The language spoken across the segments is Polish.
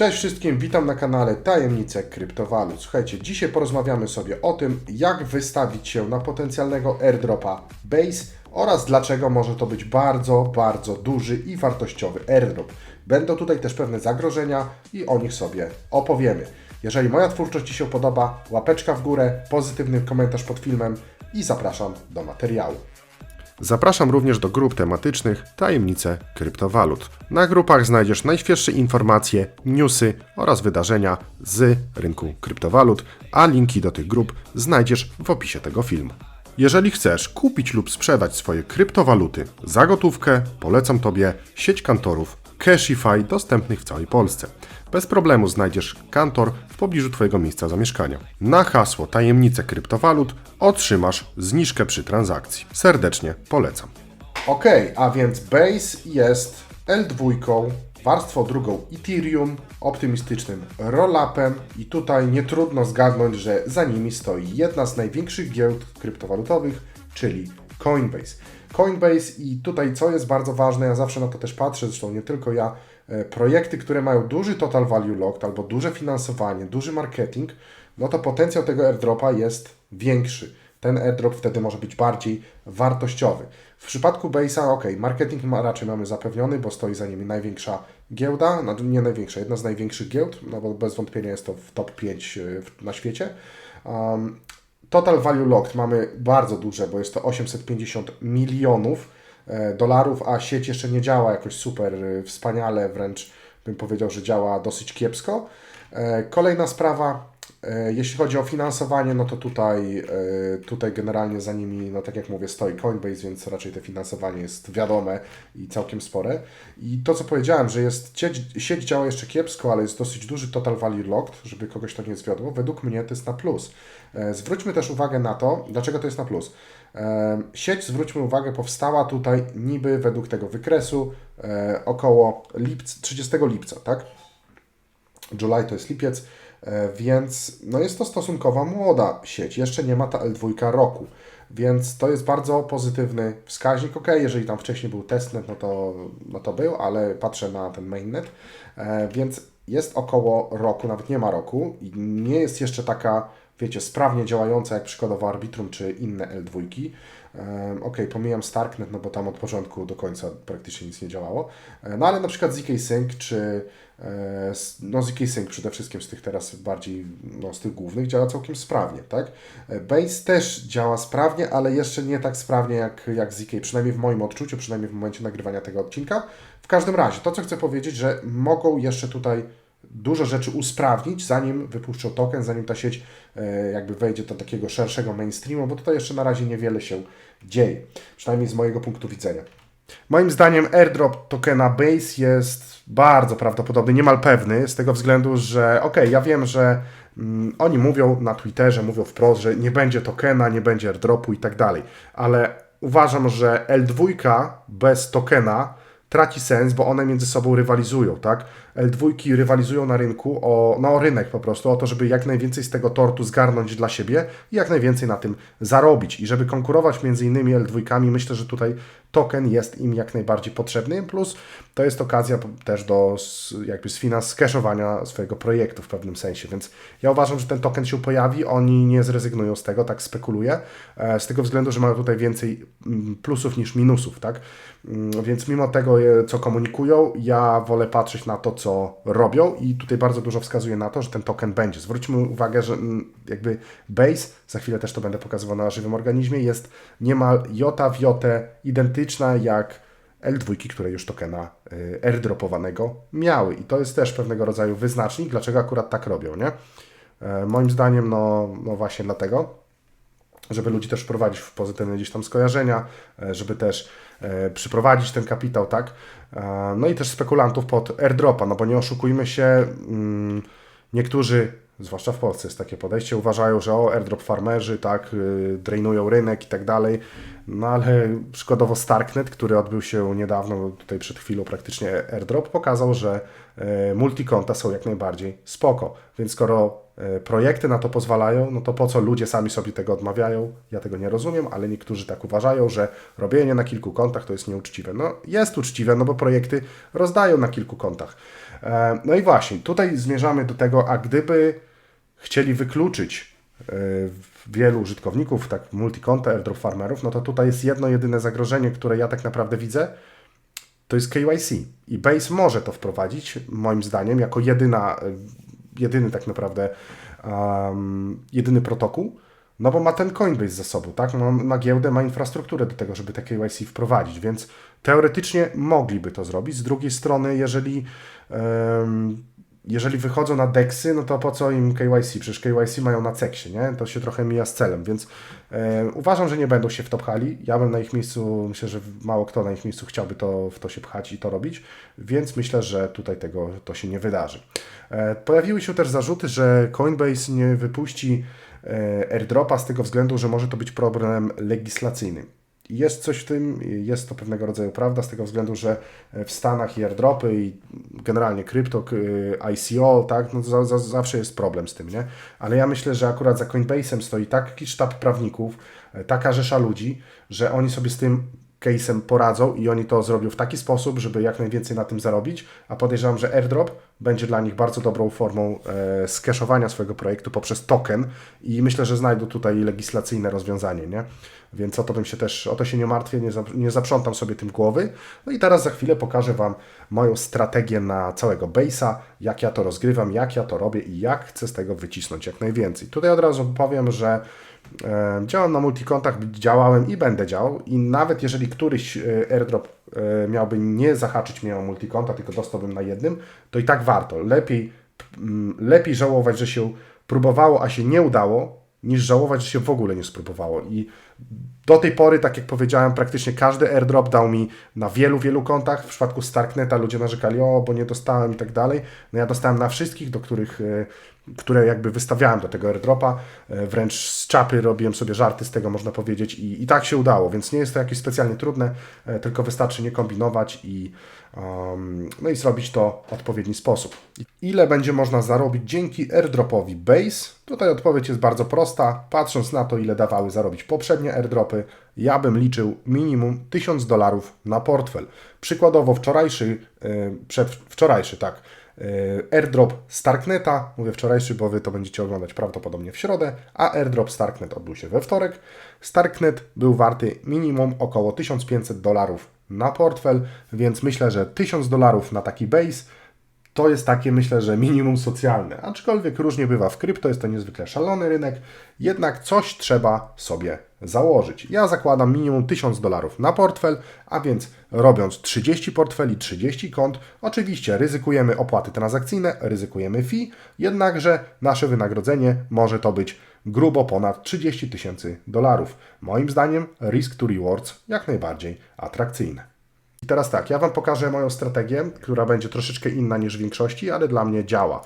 Cześć wszystkim, witam na kanale Tajemnice Kryptowalut. Słuchajcie, dzisiaj porozmawiamy sobie o tym, jak wystawić się na potencjalnego airdropa Base oraz dlaczego może to być bardzo, bardzo duży i wartościowy airdrop. Będą tutaj też pewne zagrożenia i o nich sobie opowiemy. Jeżeli moja twórczość Ci się podoba, łapeczka w górę, pozytywny komentarz pod filmem i zapraszam do materiału. Zapraszam również do grup tematycznych Tajemnice Kryptowalut. Na grupach znajdziesz najświeższe informacje, newsy oraz wydarzenia z rynku kryptowalut, a linki do tych grup znajdziesz w opisie tego filmu. Jeżeli chcesz kupić lub sprzedać swoje kryptowaluty za gotówkę, polecam Tobie sieć kantorów Cashify dostępnych w całej Polsce. Bez problemu znajdziesz kantor w pobliżu Twojego miejsca zamieszkania. Na hasło Tajemnice Kryptowalut otrzymasz zniżkę przy transakcji. Serdecznie polecam. Ok, a więc Base jest L2, warstwą drugą Ethereum, optymistycznym rollupem i tutaj nie trudno zgadnąć, że za nimi stoi jedna z największych giełd kryptowalutowych, czyli Coinbase. Coinbase i tutaj co jest bardzo ważne, ja zawsze na to też patrzę, zresztą nie tylko ja, e, projekty, które mają duży total value locked albo duże finansowanie, duży marketing, no to potencjał tego airdropa jest większy. Ten airdrop wtedy może być bardziej wartościowy. W przypadku Base'a, ok, marketing ma, raczej mamy zapewniony, bo stoi za nimi największa giełda, no nie największa, jedna z największych giełd, no bo bez wątpienia jest to w top 5 e, na świecie. Um, Total Value Locked mamy bardzo duże, bo jest to 850 milionów e, dolarów, a sieć jeszcze nie działa jakoś super e, wspaniale, wręcz bym powiedział, że działa dosyć kiepsko. E, Kolejna sprawa, jeśli chodzi o finansowanie, no to tutaj, e, tutaj generalnie za nimi, no tak jak mówię, stoi Coinbase, więc raczej to finansowanie jest wiadome i całkiem spore. I to, co powiedziałem, że jest sieć, działa jeszcze kiepsko, ale jest dosyć duży total value locked, żeby kogoś to nie zwiodło, według mnie to jest na plus. E, Zwróćmy też uwagę na to, dlaczego to jest na plus. E, Sieć, zwróćmy uwagę, powstała tutaj niby według tego wykresu e, około lipc, 30 lipca, tak? July to jest lipiec, e, więc no jest to stosunkowo młoda sieć. Jeszcze nie ma ta L2 roku, więc to jest bardzo pozytywny wskaźnik. Ok, jeżeli tam wcześniej był testnet, no to, no to był, ale patrzę na ten mainnet, e, więc jest około roku, nawet nie ma roku i nie jest jeszcze taka, wiecie, sprawnie działająca jak przykładowo Arbitrum czy inne L2. Em, Ok, pomijam Starknet, no bo tam od początku do końca praktycznie nic nie działało. E, No ale na przykład ZK Sync czy e, no ZK Sync przede wszystkim z tych teraz bardziej, no z tych głównych działa całkiem sprawnie, tak? E, Base też działa sprawnie, ale jeszcze nie tak sprawnie jak, jak ZK, przynajmniej w moim odczuciu, przynajmniej w momencie nagrywania tego odcinka. W każdym razie, to co chcę powiedzieć, że mogą jeszcze tutaj dużo rzeczy usprawnić, zanim wypuszczą token, zanim ta sieć e, jakby wejdzie do takiego szerszego mainstreamu, bo tutaj jeszcze na razie niewiele się dzieje, przynajmniej z mojego punktu widzenia. Moim zdaniem airdrop tokena Base jest bardzo prawdopodobny, niemal pewny, z tego względu, że ok, ja wiem, że mm, oni mówią na Twitterze, mówią wprost, że nie będzie tokena, nie będzie airdropu i tak dalej, ale uważam, że L2 bez tokena traci sens, bo one między sobą rywalizują, tak? L2 rywalizują na rynku, o, no, o rynek po prostu, o to, żeby jak najwięcej z tego tortu zgarnąć dla siebie i jak najwięcej na tym zarobić. I żeby konkurować między innymi L2, myślę, że tutaj token jest im jak najbardziej potrzebny, plus to jest okazja też do jakby sfinans skeszowania swojego projektu w pewnym sensie, więc ja uważam, że ten token się pojawi, oni nie zrezygnują z tego, tak spekuluję, e, z tego względu, że mają tutaj więcej mm, plusów niż minusów, tak? Mm, Więc mimo tego, e, co komunikują, ja wolę patrzeć na to, co robią i tutaj bardzo dużo wskazuje na to, że ten token będzie. Zwróćmy uwagę, że mm, jakby base, za chwilę też to będę pokazywał na żywym organizmie, jest niemal jota w jotę identyczna jak L2, które już tokena y, airdropowanego miały. I to jest też pewnego rodzaju wyznacznik, dlaczego akurat tak robią, nie? E, Moim zdaniem, no, no właśnie dlatego, żeby ludzi też wprowadzić w pozytywne gdzieś tam skojarzenia, e, żeby też e, przyprowadzić ten kapitał, tak? No i też spekulantów pod airdropa, no bo nie oszukujmy się, mm, niektórzy, zwłaszcza w Polsce jest takie podejście, uważają, że o, airdrop farmerzy, tak, y, drainują rynek i tak dalej, no ale przykładowo Starknet, który odbył się niedawno, tutaj przed chwilą praktycznie airdrop, pokazał, że e, multikonta są jak najbardziej spoko, więc skoro e, projekty na to pozwalają, no to po co ludzie sami sobie tego odmawiają? Ja tego nie rozumiem, ale niektórzy tak uważają, że robienie na kilku kontach to jest nieuczciwe. No jest uczciwe, no bo projekty rozdają na kilku kontach. E, no i właśnie, tutaj zmierzamy do tego, a gdyby chcieli wykluczyć wielu użytkowników, tak multi-konta airdrop farmerów, no to tutaj jest jedno jedyne zagrożenie, które ja tak naprawdę widzę, to jest KYC. I Base może to wprowadzić, moim zdaniem, jako jedyna, e, jedyny tak naprawdę um, jedyny protokół, no bo ma ten Coinbase za sobą, tak? Ma, ma giełdę, ma infrastrukturę do tego, żeby te KYC wprowadzić, więc teoretycznie mogliby to zrobić. Z drugiej strony, jeżeli um, jeżeli wychodzą na deksy, no to po co im KYC? Przecież KYC mają na ceksie, nie? To się trochę mija z celem, więc e, uważam, że nie będą się w to pchali. Ja bym na ich miejscu, myślę, że mało kto na ich miejscu chciałby to, w to się pchać i to robić, więc myślę, że tutaj tego to się nie wydarzy. E, pojawiły się też zarzuty, że Coinbase nie wypuści e, airdropa z tego względu, że może to być problem legislacyjny. Jest coś w tym, jest to pewnego rodzaju prawda, z tego względu, że w Stanach airdropy i generalnie krypto, ICO, tak, no za, za, zawsze jest problem z tym, nie? Ale ja myślę, że akurat za Coinbase'em stoi taki sztab prawników, taka rzesza ludzi, że oni sobie z tym case'em poradzą i oni to zrobią w taki sposób, żeby jak najwięcej na tym zarobić, a podejrzewam, że airdrop będzie dla nich bardzo dobrą formą e, skeszowania swojego projektu poprzez token i myślę, że znajdą tutaj legislacyjne rozwiązanie, nie? Więc o to bym się też, o to się nie martwię, nie, nie zaprzątam sobie tym głowy. No i teraz za chwilę pokażę Wam moją strategię na całego base'a, jak ja to rozgrywam, jak ja to robię i jak chcę z tego wycisnąć jak najwięcej. Tutaj od razu powiem, że e, działam na multikontach, działałem i będę działał i nawet jeżeli któryś e, airdrop miałby nie zahaczyć mnie o multikonta, tylko dostałbym na jednym, to i tak warto. Lepiej, m, lepiej żałować, że się próbowało, a się nie udało, niż żałować, że się w ogóle nie spróbowało. I do tej pory, tak jak powiedziałem, praktycznie każdy airdrop dał mi na wielu, wielu kontach. W przypadku Starkneta ludzie narzekali, o, bo nie dostałem i tak dalej. No ja dostałem na wszystkich, do których, e, które jakby wystawiałem do tego airdropa. E, wręcz z czapy robiłem sobie żarty z tego, można powiedzieć, i, i tak się udało, więc nie jest to jakieś specjalnie trudne, e, tylko wystarczy nie kombinować i, um, no i zrobić to w odpowiedni sposób. Ile będzie można zarobić dzięki airdropowi Base? Tutaj odpowiedź jest bardzo prosta. Patrząc na to, ile dawały zarobić poprzednie airdropy, ja bym liczył minimum 1000 dolarów na portfel. Przykładowo wczorajszy, przedwczorajszy, tak, airdrop Starkneta, mówię wczorajszy, bo Wy to będziecie oglądać prawdopodobnie w środę, a airdrop Starknet odbył się we wtorek. Starknet był warty minimum około 1500 dolarów na portfel, więc myślę, że 1000 dolarów na taki base to jest takie, myślę, że minimum socjalne. Aczkolwiek różnie bywa w krypto, jest to niezwykle szalony rynek, jednak coś trzeba sobie założyć. Ja zakładam minimum 1000 dolarów na portfel, a więc robiąc 30 portfeli, 30 kont, oczywiście ryzykujemy opłaty transakcyjne, ryzykujemy fee, jednakże nasze wynagrodzenie może to być grubo ponad 30 tysięcy dolarów. Moim zdaniem risk to rewards jak najbardziej atrakcyjne. I teraz tak, ja Wam pokażę moją strategię, która będzie troszeczkę inna niż w większości, ale dla mnie działa.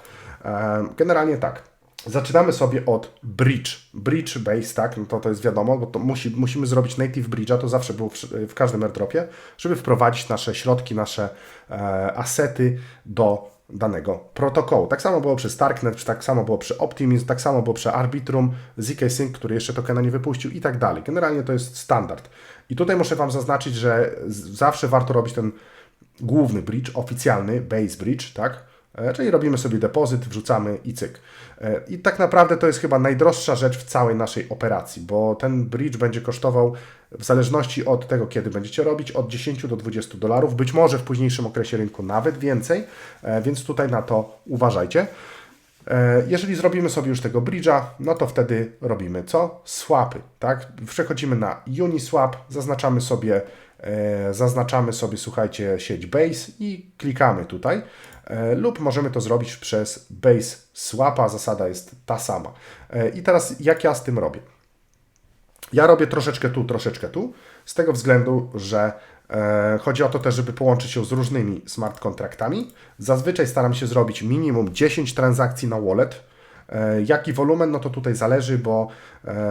Generalnie tak. Zaczynamy sobie od bridge. Bridge base, tak, no to, to jest wiadomo, bo to musi, musimy zrobić native bridge'a, to zawsze było w, w każdym airdropie, żeby wprowadzić nasze środki, nasze e, asety do danego protokołu. Tak samo było przy Starknet, tak samo było przy Optimism, tak samo było przy Arbitrum, ZK Sync, który jeszcze tokena nie wypuścił i tak dalej. Generalnie to jest standard. I tutaj muszę Wam zaznaczyć, że zawsze warto robić ten główny bridge, oficjalny base bridge, tak? E, czyli robimy sobie depozyt, wrzucamy i cyk. E, I tak naprawdę to jest chyba najdroższa rzecz w całej naszej operacji, bo ten bridge będzie kosztował w zależności od tego, kiedy będziecie robić, od 10 do 20 dolarów, być może w późniejszym okresie rynku nawet więcej, e, więc tutaj na to uważajcie. Jeżeli zrobimy sobie już tego bridge'a, no to wtedy robimy co? Swapy, tak? Przechodzimy na Uniswap, zaznaczamy sobie, zaznaczamy sobie, słuchajcie, sieć Base i klikamy tutaj. E, lub możemy to zrobić przez base swapa, zasada jest ta sama. E, I teraz jak ja z tym robię? Ja robię troszeczkę tu, troszeczkę tu, z tego względu, że e, chodzi o to też, żeby połączyć się z różnymi smart kontraktami. Zazwyczaj staram się zrobić minimum 10 transakcji na wallet, jaki wolumen, no to tutaj zależy, bo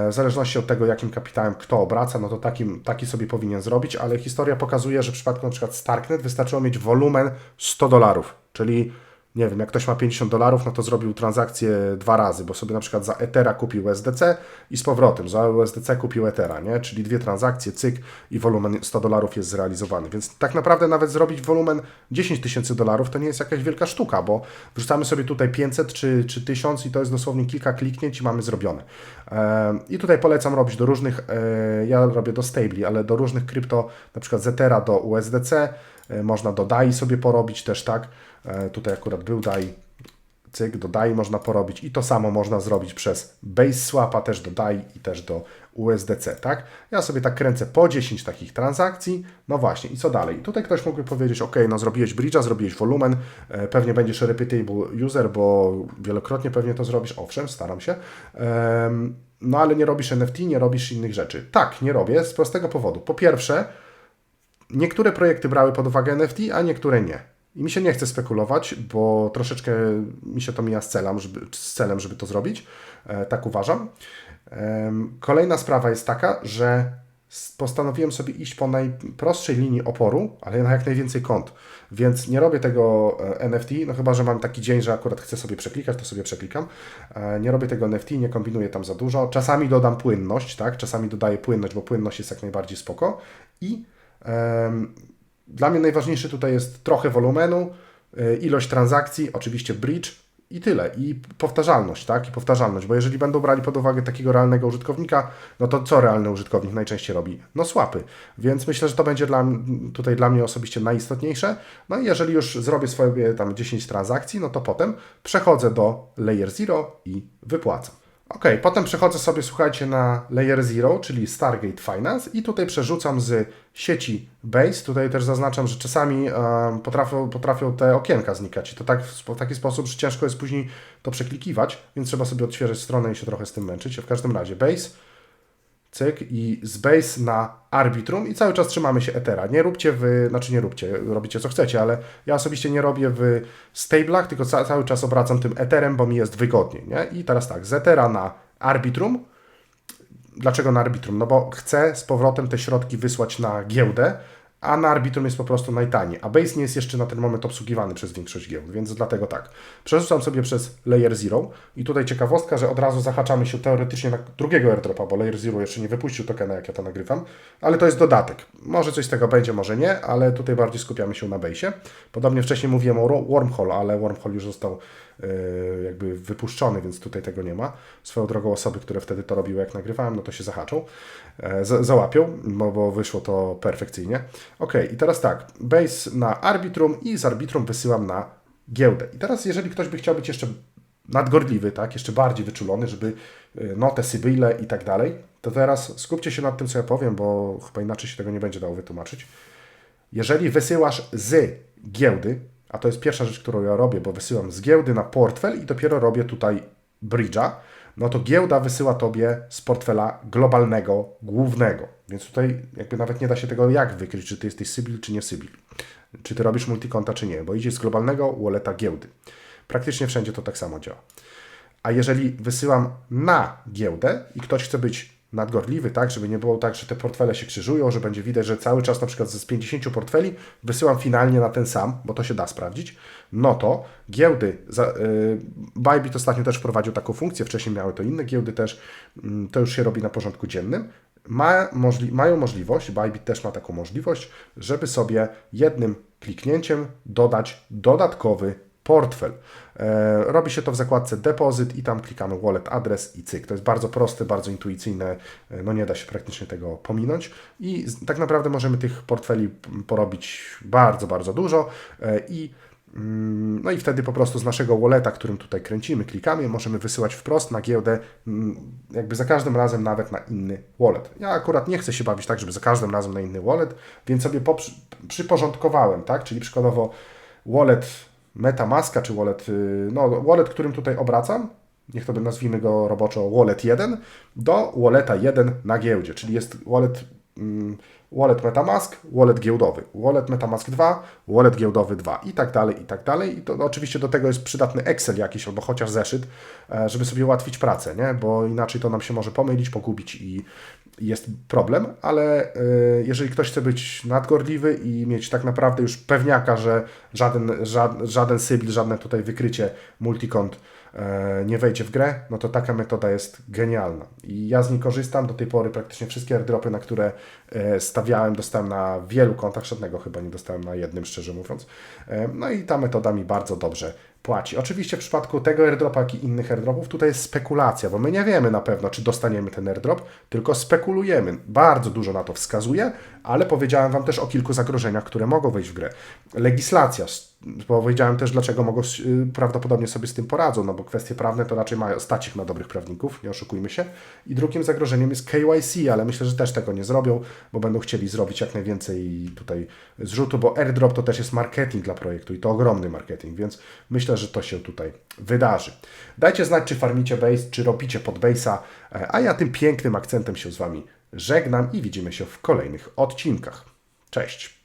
w zależności od tego, jakim kapitałem kto obraca, no to takim, taki sobie powinien zrobić, ale historia pokazuje, że w przypadku przykład Starknet wystarczyło mieć wolumen 100 dolarów, czyli nie wiem, jak ktoś ma 50 dolarów, no to zrobił transakcję dwa razy, bo sobie na przykład za Ethera kupił USDC i z powrotem za USDC kupił Ethera, nie? Czyli dwie transakcje, cyk i wolumen 100 dolarów jest zrealizowany. Więc tak naprawdę nawet zrobić wolumen 10 tysięcy dolarów to nie jest jakaś wielka sztuka, bo wrzucamy sobie tutaj 500 czy, czy 1000 i to jest dosłownie kilka kliknięć i mamy zrobione. Ehm, I tutaj polecam robić do różnych, e, ja robię do stabli, ale do różnych krypto, na przykład z Ethera do USDC, e, można do DAI sobie porobić też, tak? E, Tutaj akurat był DAI, cyk, do DAI można porobić i to samo można zrobić przez Base Swapa też do DAI i też do USDC, tak? Ja sobie tak kręcę po 10 takich transakcji, no właśnie, i co dalej? Tutaj ktoś mógłby powiedzieć, ok, no zrobiłeś bridge'a, zrobiłeś wolumen, e, pewnie będziesz repeatable user, bo wielokrotnie pewnie to zrobisz, owszem, staram się, no ale nie robisz NFT, nie robisz innych rzeczy. Tak, nie robię, z prostego powodu. Po pierwsze, niektóre projekty brały pod uwagę NFT, a niektóre nie. I mi się nie chce spekulować, bo troszeczkę mi się to mija z celem, żeby, z celem, żeby to zrobić. E, tak uważam. Kolejna sprawa jest taka, że postanowiłem sobie iść po najprostszej linii oporu, ale na jak najwięcej kont. Więc nie robię tego e, NFT, no chyba, że mam taki dzień, że akurat chcę sobie przeklikać, to sobie przeklikam. E, Nie robię tego NFT, nie kombinuję tam za dużo. Czasami dodam płynność, tak? Czasami dodaję płynność, bo płynność jest jak najbardziej spoko. I dla mnie najważniejszy tutaj jest trochę wolumenu, y, ilość transakcji, oczywiście bridge i tyle. I powtarzalność, tak? I powtarzalność, bo jeżeli będą brali pod uwagę takiego realnego użytkownika, no to co realny użytkownik najczęściej robi? No swapy. Więc myślę, że to będzie dla, tutaj dla mnie osobiście najistotniejsze. No i jeżeli już zrobię swoje tam 10 transakcji, no to potem przechodzę do Layer Zero i wypłacam. Ok, potem przechodzę sobie, słuchajcie, na Layer Zero, czyli Stargate Finance i tutaj przerzucam z sieci Base. Tutaj też zaznaczam, że czasami em, potrafią, potrafią te okienka znikać i to tak, w taki sposób, że ciężko jest później to przeklikiwać, więc trzeba sobie odświeżyć stronę i się trochę z tym męczyć. W każdym razie Base, cyk i z Base na Arbitrum i cały czas trzymamy się Ethera. Nie róbcie w, znaczy nie róbcie, robicie co chcecie, ale ja osobiście nie robię w stablach, tylko ca cały czas obracam tym Etherem, bo mi jest wygodniej, nie? I teraz tak, z Ethera na Arbitrum. Dlaczego na Arbitrum? No bo chcę z powrotem te środki wysłać na giełdę, a na Arbitrum jest po prostu najtaniej, a Base nie jest jeszcze na ten moment obsługiwany przez większość giełd, więc dlatego tak. Przerzucam sobie przez Layer Zero i tutaj ciekawostka, że od razu zahaczamy się teoretycznie na drugiego airdropa, bo Layer Zero jeszcze nie wypuścił tokena, jak ja to nagrywam, ale to jest dodatek. Może coś z tego będzie, może nie, ale tutaj bardziej skupiamy się na Base'ie. Podobnie wcześniej mówiłem o Wormhole, ale Wormhole już został jakby wypuszczony, więc tutaj tego nie ma. Swoją drogą osoby, które wtedy to robiły, jak nagrywałem, no to się zahaczą, e, za- załapią, bo, bo wyszło to perfekcyjnie. Ok, i teraz tak, base na Arbitrum i z Arbitrum wysyłam na giełdę. I teraz, jeżeli ktoś by chciał być jeszcze nadgorliwy, tak, jeszcze bardziej wyczulony, żeby y, no te sybyle i tak dalej, to teraz skupcie się nad tym, co ja powiem, bo chyba inaczej się tego nie będzie dało wytłumaczyć. Jeżeli wysyłasz z giełdy, a to jest pierwsza rzecz, którą ja robię, bo wysyłam z giełdy na portfel i dopiero robię tutaj bridge'a, no to giełda wysyła Tobie z portfela globalnego, głównego. Więc tutaj jakby nawet nie da się tego jak wykryć, czy Ty jesteś Sybil, czy nie Sybil. Czy Ty robisz multikonta, czy nie, bo idzie z globalnego walleta giełdy. Praktycznie wszędzie to tak samo działa. A jeżeli wysyłam na giełdę i ktoś chce być nadgorliwy, tak, żeby nie było tak, że te portfele się krzyżują, że będzie widać, że cały czas na przykład z 50 portfeli wysyłam finalnie na ten sam, bo to się da sprawdzić, no to giełdy, za, yy, Bybit ostatnio też wprowadził taką funkcję, wcześniej miały to inne giełdy też, mm, to już się robi na porządku dziennym, ma, możli, mają możliwość, Bybit też ma taką możliwość, żeby sobie jednym kliknięciem dodać dodatkowy portfel. E, robi się to w zakładce depozyt i tam klikamy wallet adres i cyk. To jest bardzo proste, bardzo intuicyjne, e, no nie da się praktycznie tego pominąć i tak naprawdę możemy tych portfeli porobić bardzo, bardzo dużo e, i mm, no i wtedy po prostu z naszego walleta, którym tutaj kręcimy, klikamy, możemy wysyłać wprost na giełdę, mm, jakby za każdym razem nawet na inny wallet. Ja akurat nie chcę się bawić tak, żeby za każdym razem na inny wallet, więc sobie przyporządkowałem, tak? Czyli przykładowo wallet Metamaska, czy wallet, y, no wallet, którym tutaj obracam, niech to nazwijmy go roboczo wallet 1, do walleta 1 na giełdzie, czyli jest wallet, mm, wallet Metamask, wallet giełdowy, wallet Metamask 2, wallet giełdowy 2 i tak dalej, i tak dalej. I to no, oczywiście do tego jest przydatny Excel jakiś albo chociaż zeszyt, e, żeby sobie ułatwić pracę, nie? bo inaczej to nam się może pomylić, pogubić i, jest problem, ale y, jeżeli ktoś chce być nadgorliwy i mieć tak naprawdę już pewniaka, że żaden, żaden, żaden sybil, żadne tutaj wykrycie multikont e, nie wejdzie w grę, no to taka metoda jest genialna. I ja z niej korzystam. Do tej pory praktycznie wszystkie airdropy, na które e, stawiałem, dostałem na wielu kontach, żadnego chyba nie dostałem na jednym, szczerze mówiąc. E, No i ta metoda mi bardzo dobrze płaci. Oczywiście w przypadku tego airdropa, jak i innych airdropów, tutaj jest spekulacja, bo my nie wiemy na pewno, czy dostaniemy ten airdrop, tylko spekulujemy. Bardzo dużo na to wskazuje, ale powiedziałem Wam też o kilku zagrożeniach, które mogą wejść w grę. Legislacja, powiedziałem też, dlaczego mogą y, prawdopodobnie sobie z tym poradzą, no bo kwestie prawne to raczej mają stać ich na dobrych prawników, nie oszukujmy się. I drugim zagrożeniem jest KYC, ale myślę, że też tego nie zrobią, bo będą chcieli zrobić jak najwięcej tutaj zrzutu, bo airdrop to też jest marketing dla projektu i to ogromny marketing, więc myślę, że to się tutaj wydarzy. Dajcie znać, czy farmicie base, czy robicie pod base'a, e, a ja tym pięknym akcentem się z Wami żegnam i widzimy się w kolejnych odcinkach. Cześć!